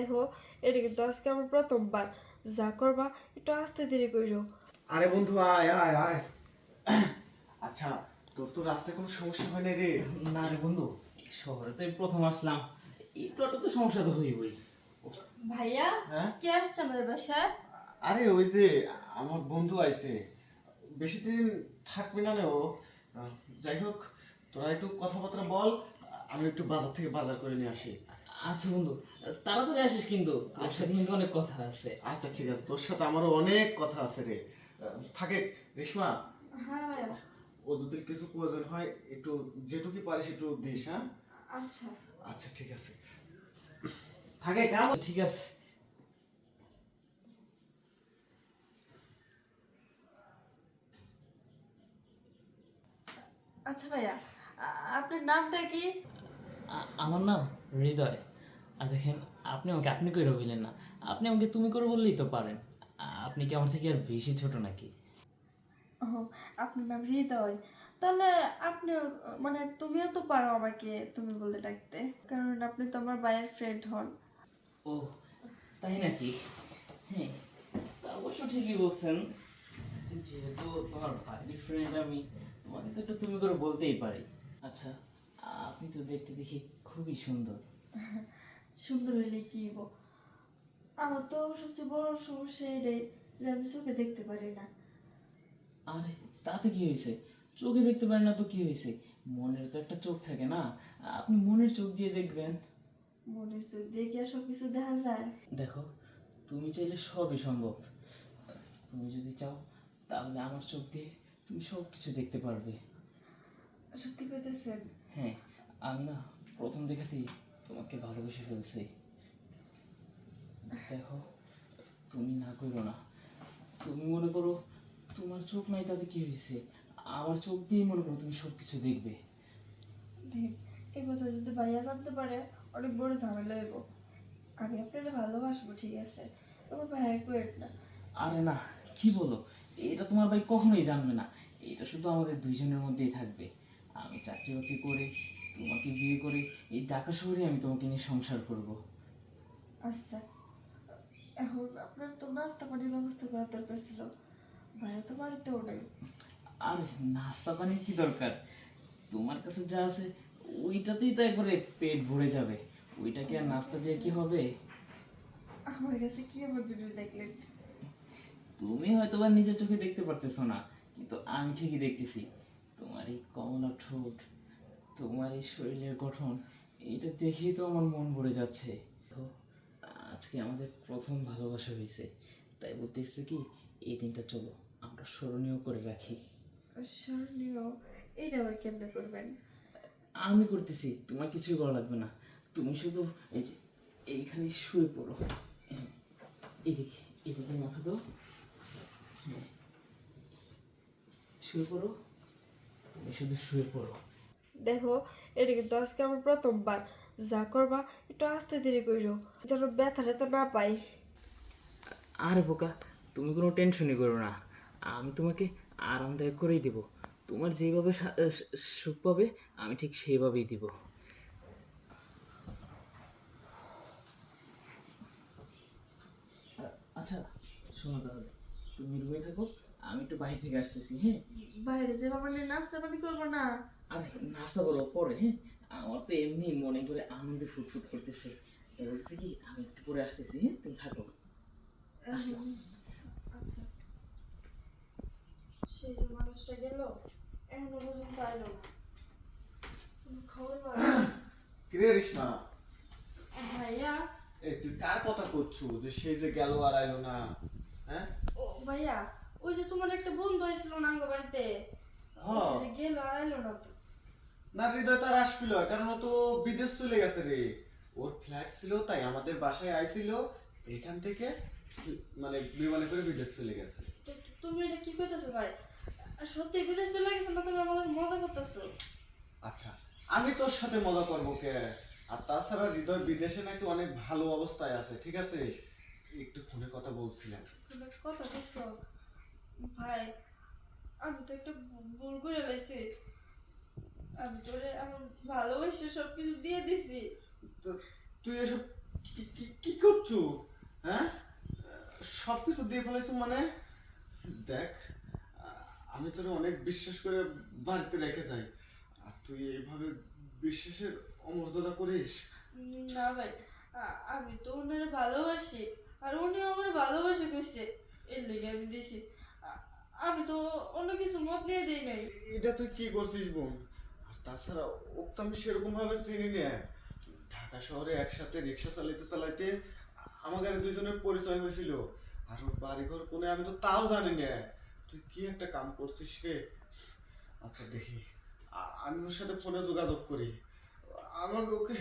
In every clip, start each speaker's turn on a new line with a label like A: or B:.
A: দেখো এটা কিন্তু আজকে আমার প্রথমবার। যা করবা একটু আস্তে ধীরে করিও
B: আরে বন্ধু আয় আয় আয়। আচ্ছা তোর তো রাস্তায় কোনো সমস্যা হয় না রে?
C: না রে বন্ধু শহরে তো এই প্রথম আসলাম। একটু একটু তো সমস্যা তো হইবই।
A: ভাইয়া
B: হ্যাঁ?
A: কে আসছে আমাদের বাসায়?
B: আরে ওই যে আমার বন্ধু আইছে। বেশি দিন থাকবে না রে ও। আহ, যাই হোক তোরা একটু কথাবার্তা বল আমি একটু বাজার থেকে বাজার করে নিয়ে আসি।
C: আচ্ছা বন্ধু তাড়াতাড়ি আসিস কিন্তু। তোর সাথে কিন্তু অনেক কথা আছে।
B: আচ্ছা ঠিক আছে। তোর সাথে আমারও অনেক কথা আছে রে। থাকে রেশমা?
A: হ্যাঁ ভাইয়া।
B: ও যদি কিছু প্রয়োজন হয় একটু যেটুকু পারিস একটু দিস হ্যাঁ?
A: আচ্ছা।
B: আচ্ছা ঠিক আছে। থাকে কেমন
C: ঠিক আছে।
A: আচ্ছা ভাইয়া আপনার নামটা কি?
C: আমার নাম হৃদয়। আর দেখেন আপনি আমাকে আপনি করে বললেন না? আপনি আমাকে তুমি করে বললেই তো পারেন। আপনি কি আমার থেকে আর বেশি ছোট নাকি?
A: ও আপনার নাম হৃদয়। তাহলে আপনি মানে তুমিও তো পারো আমাকে তুমি বলে ডাকতে। কারণ আপনি তো আমার ভাইয়ের ফ্রেন্ড হন।
C: ও তাই নাকি? হ্যাঁ অবশ্য ঠিকই বলছেন। যেহেতু তোমার ভাই ফ্রেন্ড আমি তোমাকে তো একটু তুমি করে বলতেই পারি। আচ্ছা আপনি তো দেখতে দেখি খুবই সুন্দর।
A: সুন্দর হইলে কি হইব? আমার তো সবচেয়ে বড় সমস্যা এটাই যে আমি চোখে দেখতে পারি না।
C: আরে তাতে কি হয়েছে চোখে দেখতে পারেন না তো কি হয়েছে মনের তো একটা চোখ থাকে না। আপনি মনের চোখ দিয়ে দেখবেন।
A: মনের চোখ দিয়ে কি আর সব কিছু দেখা যায়?
C: দেখো তুমি চাইলে সবই সম্ভব। তুমি যদি চাও তাহলে আমার চোখ দিয়ে তুমি সব কিছু দেখতে পারবে।
A: সত্যি কইতেছেন?
C: হ্যাঁ আমি না প্রথম দেখাতেই তোমাকে ভালোবেসে ফেলছি। দেখো তুমি না করো না। তুমি মনে করো তোমার চোখ নাই তাতে কি হয়েছে? আমার চোখ দিয়েই মনে করো তুমি সব কিছু দেখবে
A: এই কথা যদি ভাইয়া জানতে পারে অনেক বড় ঝামেলা হইব। আমি আপনাকে ভালোবাসবো ঠিক আছে? তোমার ভাইয়ের কোয়েট না।
C: আরে না কি বলো? এটা তোমার ভাই কখনোই জানবে না। এটা শুধু আমাদের দুইজনের মধ্যেই থাকবে। আমি চাকরি বাকরি করে তোমাকে বিয়ে করে এই ঢাকা শহরে আমি তোমাকে নিয়ে সংসার করব।
A: আচ্ছা। এখন আপনার তো নাস্তা পানির ব্যবস্থা করার দরকার ছিল। ভাইয়া তো বাড়িতেও নেই।
C: আর নাস্তা পানির কি দরকার? তোমার কাছে যা আছে ওইটাতেই তো একবারে পেট ভরে যাবে। ওইটাকে আর নাস্তা দিয়ে কি হবে?
A: আমার কাছে কি এমন জিনিস দেখলেন?
C: তুমি হয়তো বা নিজের চোখে দেখতে পারতেছো না কিন্তু আমি ঠিকই দেখতেছি। তোমার এই কমলা ঠোঁট তোমার এই শরীরের গঠন এটা দেখেই তো আমার মন ভরে যাচ্ছে। আজকে আমাদের প্রথম ভালোবাসা হয়েছে। তাই বলতেছি কি এই দিনটা চলো আমরা স্মরণীয় করে রাখি।
A: স্মরণীয়? এটা আবার কেমনে করবেন?
C: আমি করতেছি তোমার কিছুই করা লাগবে না। তুমি শুধু এই যে এইখানে শুয়ে পড়ো। এদিকে এদিকে মাথা দাও। হ্যাঁ। শুয়ে পড়ো। তুমি শুধু শুয়ে পড়ো।
A: দেখো এটা কিন্তু আজকে আমার প্রথমবার। যা করবা একটু আস্তে ধীরে করিও যেন ব্যথা ট্যাথা না পাই।
C: আরে বোকা তুমি কোনো টেনশনই করো না। আমি তোমাকে আরামদায়ক করেই দিব। তোমার যেভাবে সুখ পাবে আমি ঠিক সেইভাবেই দিব। আচ্ছা শোনো তাহলে। তুমি রুমে থাকো আমি একটু বাইরে থেকে আসতেছি হ্যাঁ?
A: বাইরে যাবা মানে নাস্তা পানি করব না।
C: আর নাস্তা করো পরে হ্যাঁ? আমার তো এমনি মনে করে আনন্দে ফুটফুট করতেছে। তাই বলছি কি আমি একটু পরে আসতেছি হ্যাঁ? তুমি থাকো। আসলাম।
A: আচ্ছা। সেই যে মানুষটা গেল এখনও পর্যন্ত আইলো না। কোনো খবর
B: কিরে রেশমা?
A: ভাইয়া?
B: তুই কার কথা করছ যে সে যে গেল আর আইলো না? হ্যাঁ?
A: ও ভাইয়া ওই যে তোমার একটা বন্ধু হয়েছিল নাঙ্গ বাড়িতে
B: হ্যাঁ।
A: গেল আর আইলো না তো।
B: না হৃদয় তার আসছিল কারণ ও তো বিদেশ চলে গেছে রে। ওর ফ্ল্যাট ছিল তাই আমাদের বাসায় আইছিল এখান থেকে মানে বিমানে করে বিদেশ চলে গেছে।
A: তুমি এটা কি করতেছো ভাই? সত্যি বিদেশ চলে গেছে না তুমি আমার মজা করতেছো?
B: আচ্ছা আমি তোর সাথে মজা করব কে? আর তাছাড়া হৃদয় বিদেশে নাকি অনেক ভালো অবস্থায় আছে ঠিক আছে? একটু ফোনে কথা
A: বলছিলাম। কথা বলছো? ভাই আমি তো একটা ভুল আমি তোরে আমার ভালোবাসে সব কিছু দিয়ে দিছি।
B: তুই এসব কি- করছ? হ্যাঁ? সব কিছু দিয়ে ফেলাইছো মানে? দেখ আমি তোর অনেক বিশ্বাস করে বাড়িতে রেখে যাই। আর তুই এইভাবে বিশ্বাসের অমর্যাদা করিস?
A: না ভাই আমি তো ওনারে ভালোবাসি আর উনি আমার ভালোবাসে কইছে এর লেগে আমি দিছি। আমি তো অন্য কিছু মত নিয়ে দিই নাই।
B: এটা তুই কি করছিস বোন? তাছাড়া ও তো আমি সেরকম ভাবে চিনি না ঢাকা শহরে একসাথে রিক্সা চালাইতে চালাইতে আমাদের দুজনের পরিচয় হয়েছিল। আর ওর বাড়িঘর কোনে আমি তো তাও জানি না তুই কি একটা কাম করছিস রে? আচ্ছা দেখি। আমি ওর সাথে ফোনে যোগাযোগ করি। আমাকে ওকে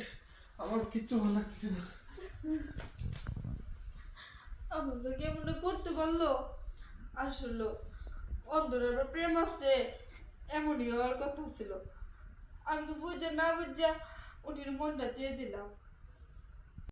B: আমার কিচ্ছু ভালো লাগতেছে না।
A: আমার তো কেমন করতে পারল আসলে অন্তরের প্রেম আছে, এমনই হওয়ার কথা ছিল। আমি তো বুঝে না বুঝা উনির মনটা দিয়ে দিলাম।